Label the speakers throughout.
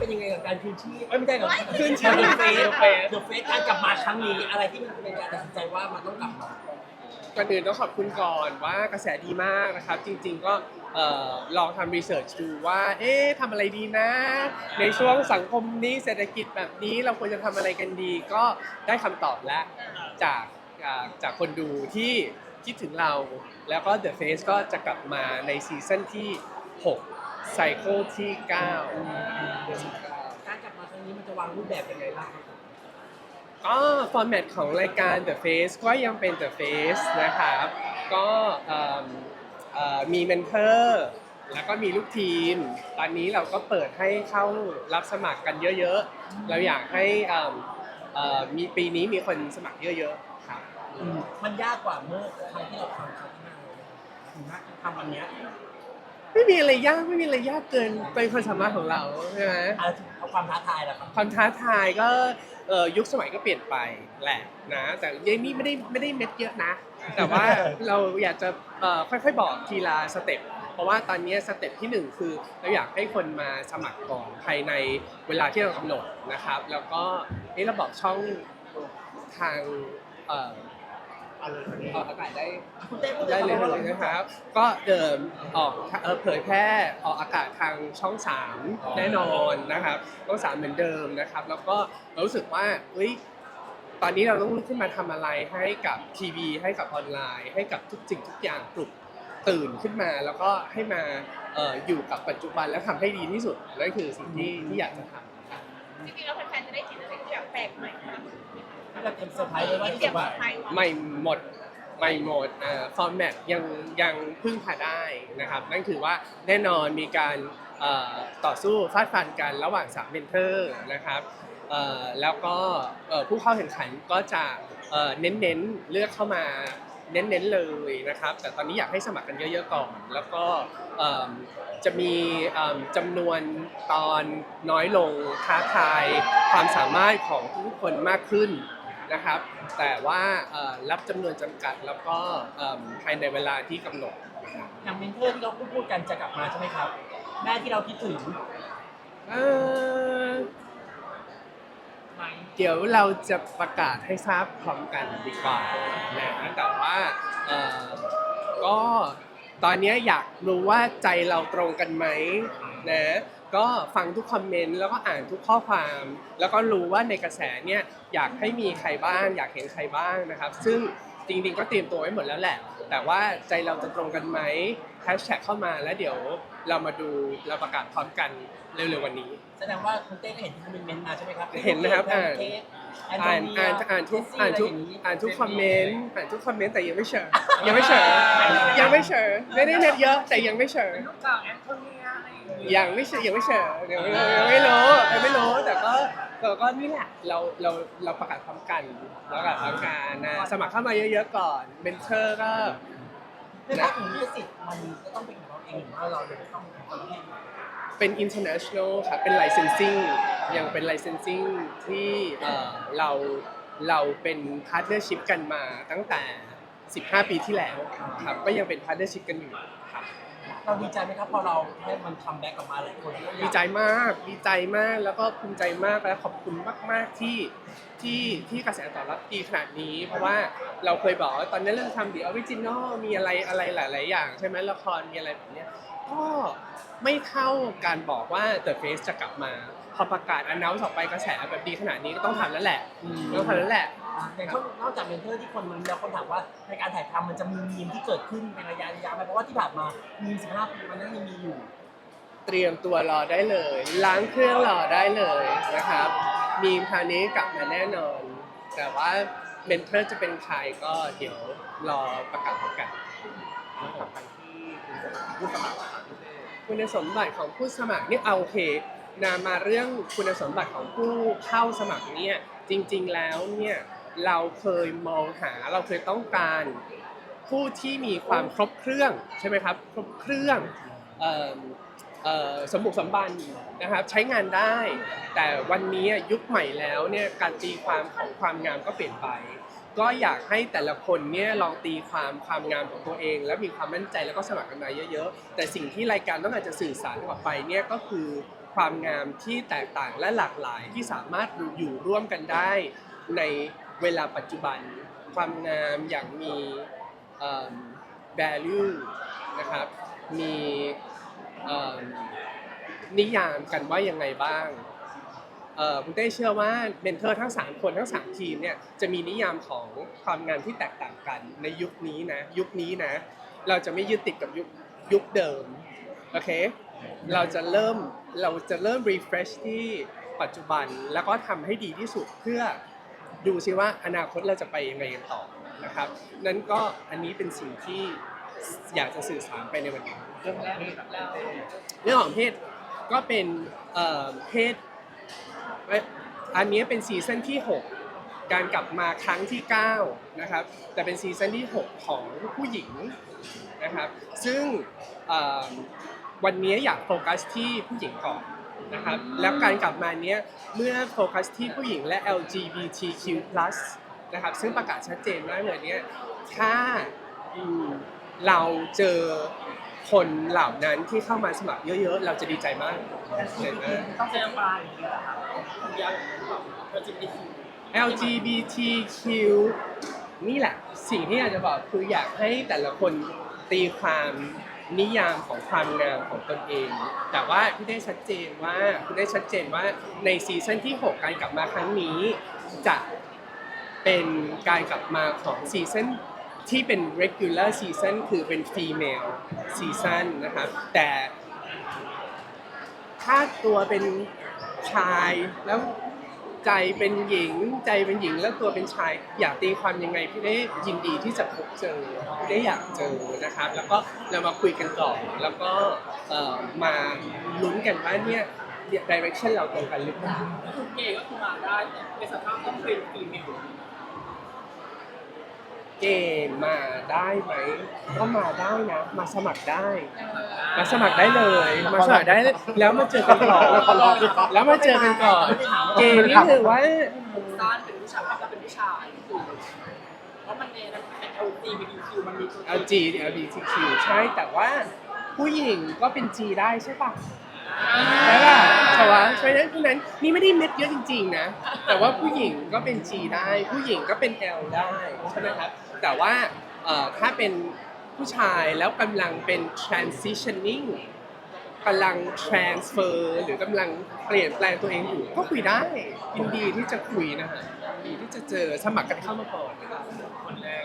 Speaker 1: เป็นยังไงกับการคืนชีพเอ้ยไม่ใช่กับ
Speaker 2: คืนชีพ
Speaker 1: เดอะเฟส
Speaker 2: The Face
Speaker 1: เดอะเฟสการกลับมาครั้งนี้อะไรที่มันเป็นการตัดสินใจว่ามันต้องกลับมา
Speaker 2: ก่อนอื่นต้องขอบคุณก่อนว่ากระแสดีมากนะครับ จริง ๆ ก็เอ่อลองทำรีเสิร์ชดูว่า เอ๊ะทำอะไรดีนะ ในช่วงสังคมนี้เศรษฐกิจแบบนี้เราควรจะทำอะไรกันดี ก็ได้คำตอบแล้วจากจากจากคนดูที่คิดถึงเรา แล้วก็ The Face ก็จะกลับมาในซีซั่นที่ 6 ไซเคิลที่9
Speaker 1: การกลับมาครั้งนี้มันจะวางรูปแบบยังไงบ้างครับ
Speaker 2: ก็ฟอร์แมตของรายการ The Face ก็ยังเป็น The Face นะครับ ก็เอิ่มเอ่อมีเมนเทอร์แล้วก็มีลูกทีม ตอนนี้เราก็เปิดให้เข้ารับสมัครกันเยอะๆ เราอยากให้เอิ่มเอ่อมีปีนี้มีคนสมัครเยอะๆครับ
Speaker 1: มันยากกว่าเมื่อครั้งที่เราทำครั้งที่แล้วถึงนะทำวันเนี้ย
Speaker 2: ไม่มีอะไรยากไม่มีอะไรยากเกินเป็นความสามารถของเราใช่ไหม
Speaker 1: เอาเอาความท้าทายแหละครับ
Speaker 2: ความท้าทายก็เอ่อยุคสมัยก็เปลี่ยนไปแหละนะแต่ยังนี่ไม่ได้ไม่ได้เม็ดเยอะนะ แต่ว่าเราอยากจะเอ่อค่อยๆบอกทีละสเต็ปเพราะว่าตอนนี้สเต็ปที่หนึ่งคือเราอยากให้คนมาสมัครก่อนภายในเวลาที่เรากำหนดนะครับ แล้วก็นี่เราบอกช่องทางเอ่อ ออกอากาศได้
Speaker 1: คุณเต้พูด
Speaker 2: ได้เลย
Speaker 1: คำว่า
Speaker 2: เลยนะครับ ก็เดิมออกเอ่อเผยแพร่ออกอากาศทางช่อง3แน่นอนนะครับช่อง3เหมือนเดิมนะครับ แล้วก็เรารู้สึกว่าเฮ้ยตอนนี้เราต้องลุกขึ้นมาทำอะไรให้กับทีวี ให้กับออนไลน์ ให้กับทุกสิ่งทุกอย่างปลุกตื่นขึ้นมา แล้วก็ให้มาเอ่ออยู่กับปัจจุบันและทำให้ดีที่สุดนั่นคือสิ่งที่ที่อยากจะทำครับ
Speaker 3: จริงๆแล้วแฟนๆจะได้เห็นอะไรที่แบบแปลกใหม่ค่ะ
Speaker 1: ถ้าเราเตรียมเซอร์ไพรส์เลยว่าที่
Speaker 3: เตรีย
Speaker 1: สุ
Speaker 3: ม
Speaker 1: ดว่า
Speaker 3: ไทย
Speaker 2: ใหม่หมดใหม่หมดอ่าฟอร์แมตยังยังพึ่งพาได้นะครับ นั่นคือว่าแน่นอนมีการเอ่อต่อสู้ฟาดฟันกันระหว่างสามเมนเทอร์นะครับเอ่อแล้วก็เอ่อผู้เข้าแข่งขันก็จะเอ่อเน้นๆเลือกเข้ามาเน้นๆเลยนะครับ แต่ตอนนี้อยากให้สมัครกันเยอะๆก่อน แล้วก็เอิ่มจะมีเอิ่มจำนวนตอนน้อยลงท้าทายความสามารถของทุกคนมากขึ้น นะครับ แต่ว่าเอ่อรับจำนวนจำกัดแล้วก็เอิ่มภายในเวลาที่กำหนด
Speaker 1: อย่างเมนเทอร์ที่เราพูดพูดกันจะกลับมาใช่ไหมครับ แม่ที่เราคิดถึง
Speaker 2: เอ่อเดี๋ยวเราจะประกาศให้ทราบพร้อมกันดีกว่านะแต่ว่าเอ่อก็ตอนนี้อยากรู้ว่าใจเราตรงกันไหมนะ ก็ฟังทุกคอมเมนต์แล้วก็อ่านทุกข้อความ แล้วก็รู้ว่าในกระแสเนี่ยอยากให้มีใครบ้าง อยากเห็นใครบ้างนะครับ ซึ่งจริงๆก็เตรียมตัวไว้หมดแล้วแหละ แต่ว่าใจเราจะตรงกันไหมแฮชแท็กเข้ามาแล้วเดี๋ยวเรามาดูเราประกาศพร้อมกันเร็วๆวันนี้
Speaker 1: แสดงว่าคุณเต้ก็เห็นที่คอมเมนต์มาใช่ไหมครับ
Speaker 2: เห็นนะครับอ่าน
Speaker 1: เค้กแอนโท
Speaker 2: อ่าน
Speaker 1: เนีย
Speaker 2: อ่านอ่านทุกอ่านทุก
Speaker 1: เจสซี่ะไรย่งนี้
Speaker 2: อ่านทุกคอมเมนต์อ่านทุกคอมเมนต์แต่ยังไม่เชิญยังไม่เชิญยังไม่เชิญไม่ได้เน็ตเยอะแต่ยังไม่เชิญ
Speaker 3: ลูกสาวแอนโทเนียอะไรอย่างเงี้ย
Speaker 2: ยังไม่เชิญยังไม่เชิญยังไม่ยังไม่รู้ยังไม่รู้แต่ก็แต่ก็นี่แหละเราเราเราประกาศพร้อมกันเราประกาศพร้อมกันนะสมัครเข้ามาเยอะๆก่อนเบนเชอร์ก็
Speaker 1: ในภาคของลิขสิทธิ์มันก็ต้องเป็นของเราเองหรือว่าเราจะต้อง เป็นคนที่
Speaker 2: เป็น international ครับเป็น licensing ยังเป็น licensing ที่เอ่อเราเราเป็น partnership กันมาตั้งแต่ 15 ปีที่แล้วครับก็ยังเป็น partnership กันอยู่ครับ
Speaker 1: เราดีใจไหมครับพอเราให้มันคัมแบ็กกลับมาหลายคนก็อยาก
Speaker 2: ดีใจมาก ดีใจมาก แล้วก็ภูมิใจมาก และขอบคุณมาก ๆ ที่ ที่ ที่กระแสตอบรับดีขนาดนี้ เพราะว่าเราเคยบอกว่าตอนนี้เราจะทำ The Original มีอะไร อะไรหลาย ๆ อย่าง ใช่ไหมละคร มีอะไรแบบเนี้ย ก็ไม่เท่าการบอกว่า The Face จะกลับมา พอประกาศ announce ออกไปกระแสแบบดีขนาดนี้ก็ต้องทำแล้วแหละ
Speaker 1: อืม
Speaker 2: ต้องทำแล้วแหละ
Speaker 1: อย่างช่วงนอกจากเมนเทอร์ที่คนมันแล้วคนถามว่าในการถ่ายทำมันจะมีมีมที่เกิดขึ้นเป็นระยะระยะไหมเพราะว่าที่ผ่านมามีม15ปีมันนั่นยังมีอยู่
Speaker 2: เตรียมตัวรอได้เลย ล้างเครื่องรอได้เลยนะครับ มีมคราวนี้กลับมาแน่นอน แต่ว่าเมนเทอร์จะเป็นใครก็เดี๋ยว รอประกาศพร้อมกันคุณสมบัติของผู้สมัครนี่เอาโอเคนามาเรื่องคุณสมบัติของผู้เข้าสมัครเนี่ยจริง ๆแล้วเนี่ยเราเคยมองหาเราเคยต้องการผู้ที่มีความครบเครื่องใช่ไหมครับครบเครื่องสมบุกสมบันนะครับใช้งานได้ แต่วันนี้ยุคใหม่แล้วเนี่ยการตีความของความงามก็เปลี่ยนไป ก็อยากให้แต่ละคนเนี่ยลองตีความความงามของตัวเอง แล้วมีความมั่นใจแล้วก็สมัครกันมาเยอะๆ แต่สิ่งที่รายการต้องการจะสื่อสารออกไปเนี่ยก็คือความงามที่แตกต่างและหลากหลายที่สามารถอยู่ร่วมกันได้ในเวลาปัจจุบัน ความงามอย่างมี value นะครับมีนิยามกันว่ายังไงบ้าง คุณเต้เชื่อว่าเมนเทอร์ทั้ง 3 คนทั้ง 3 ทีมเนี่ยจะมีนิยามของความงามที่แตกต่างกันในยุคนี้นะ ยุคนี้นะ เราจะไม่ยึดติดกับยุคยุคเดิมโอเคเราจะเริ่มเราจะเริ่ม refresh ที่ปัจจุบันแล้วก็ทำให้ดีที่สุดเพื่อดูซิว่าอนาคตเราจะไปยังไงกันต่อนะครับ นั้นก็อันนี้เป็นสิ่งที่อยากจะสื่อสารไปในวันนี้
Speaker 1: เรื่องของเพศแล้ว
Speaker 2: เรื่องของเพศก็เป็นเอ่อเพศเอ้ย อันนี้เป็นซีซั่นที่ 6 การกลับมาครั้งที่ 9 นะครับ แต่เป็นซีซั่นที่ 6 ของผู้หญิงนะครับ ซึ่งวันนี้อยากโฟกัสที่ผู้หญิงก่อนนะครับ แล้วการกลับมาเนี้ยเมื่อโฟกัสที่ผู้หญิงและ LGBTQ+ นะครับ ซึ่งประกาศชัดเจนว่าเมื่อนี้ยถ้าอืมเราเจอ คนเหล่านั้นที่เข้ามาสมัครเยอะๆ เราจะดีใจมากดีใจมาก
Speaker 1: ต้องเจอปลายอย่างเงี้ยเหรอครับยาวแบบเราจะไปถึง
Speaker 2: LGBTQ นี่แหละ สิ่งที่อยากจะบอกคืออยากให้แต่ละคนตีความนิยามของความงามของตนเอง แต่ว่าพี่ได้ชัดเจนว่าพี่ได้ชัดเจนว่าในซีซั่นที่ 6 การกลับมาครั้งนี้ จะเป็นการกลับมาของซีซั่น ที่เป็น regular season คือเป็น female season นะครับ แต่ถ้าตัวเป็นชายแล้วใจเป็นหญิงใจเป็นหญิงแล้วตัวเป็นชาย อยากตีความยังไงพี่ได้ยินดีที่จะพบเจอพี่ได้อยากเจอนะครับ แล้วก็เรามาคุยกันก่อนแล้วก็เอ่อมาลุ้นกันว่าเนี่ย direction เราตรงกันหรือเปล่า
Speaker 1: คือเกย์ก็คือมาได้แต่ในสภาพต้องเป็นฟีเมล
Speaker 2: เกณฑ์มาได้ไหมก็มาได้นะ มาสมัครได้ มาสมัครได้เลย มาสมัครได้แล้วมาเจอกันก่อนแล้วมาเจอกันก่อนเกณฑ์นี่คือว่า
Speaker 1: ผมซ่านเป็นผู้ชายภาพแล้วเป็นผู้ชายคือเพราะมันในนั้นเป็น LGBTQ มันมีตัว
Speaker 2: LG LGBTQ ใช่แต่ว่าผู้หญิงก็เป็น G ได้ใช่ปะ ใช่ป่ะใช่ปะเพราะฉะนั้นพราะฉะนั้นนี่ไม่ได้เม็ดเยอะจริง ๆ นะ แต่ว่าผู้หญิงก็เป็น G ได้ ผู้หญิงก็เป็น L ได้ใช่ไหมครับ แต่ว่าเอ่อถ้าเป็นผู้ชายแล้วกำลังเป็น transitioning กำลัง transfer หรือกำลังเปลี่ยนแปลงตัวเองอยู่ ก็คุยได้ยินดีที่จะคุยนะฮะยินดีที่จะเจอสมัครกันเข้ามาก่อนนะครับ
Speaker 1: คนแรก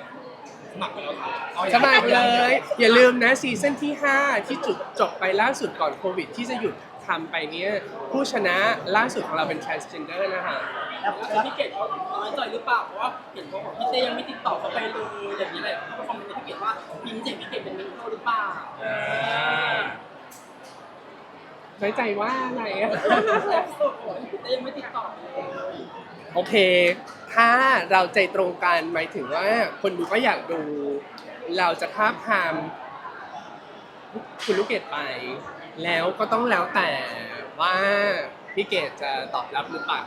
Speaker 1: สมัครไปแล้วครับ
Speaker 2: สมัครเลย อย่าลืมนะซีซั่นที่ 5 ที่จุดจบไปล่าสุดก่อนโควิด ที่จะหยุดทำไปเนี้ยผู้ชนะล่าสุดของเราเป็น transgender นะคะ
Speaker 1: แล้วแล้วพี่เกดเขาน้อยใจหรือเปล่าเพราะว่าเห็นเขาบอกพี่เต้ยังไม่ติดต่อเขาไปเลยอย่างนี้แหละเขาคอมเมนต์ในพี่เกดว่าพิมพ์เจ็บพี่เกดเป็นเมนเทอร์หรือเปล่า
Speaker 2: น้อยใจว่าอะไรอะ
Speaker 1: พี่เต้ยังไม่ติดต่อเลย
Speaker 2: โอเค ถ้าเราใจตรงกันหมายถึงว่าคนดูก็อยากดู เราจะท้าบทามคุณลูกเกดไป แล้วก็ต้องแล้วแต่ว่าพี่เกดจะตอบรับหรือเปล่า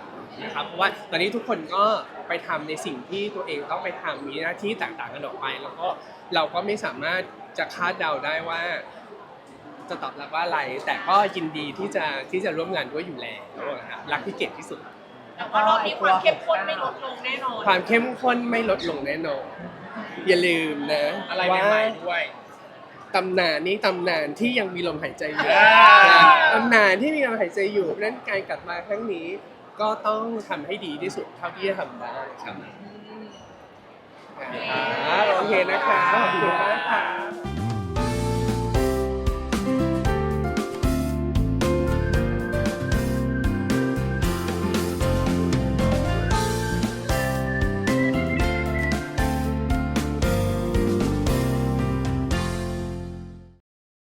Speaker 2: นะครับเพราะว่าตอนนี้ทุกคนก็ไปทำในสิ่งที่ตัวเองต้องไปทำมีหน้าที่ต่างๆกันออกไป แล้วก็เราก็ไม่สามารถจะคาดเดาได้ว่า จะตอบรับว่าอะไร แต่ก็ยินดีที่จะที่จะร่วมงานด้วยอยู่แล้วนะครับรักพี่เกดที่สุด
Speaker 3: แต่ว่ารอบนี้ความเข้มข้นไม่ลดลงแน่นอน
Speaker 2: ความเข้มข้นไม่ลดลงแน่นอน อย่าลืมนะ
Speaker 1: อะไร
Speaker 2: ว่า
Speaker 1: ใหม่ๆด้วย
Speaker 2: ตำนานนี้ตำนานที่ยังมีลมหายใจอยู่
Speaker 1: อ่า
Speaker 2: นะตำนานที่มีลมหายใจอยู่เพราะฉะนั้นการกลับมาครั้งนี้ ก็ต้องทำให้ดีที่สุดเท่าที่จะทำได้ครับอ่าโอเคนะคะขอบคุณมากค่ะ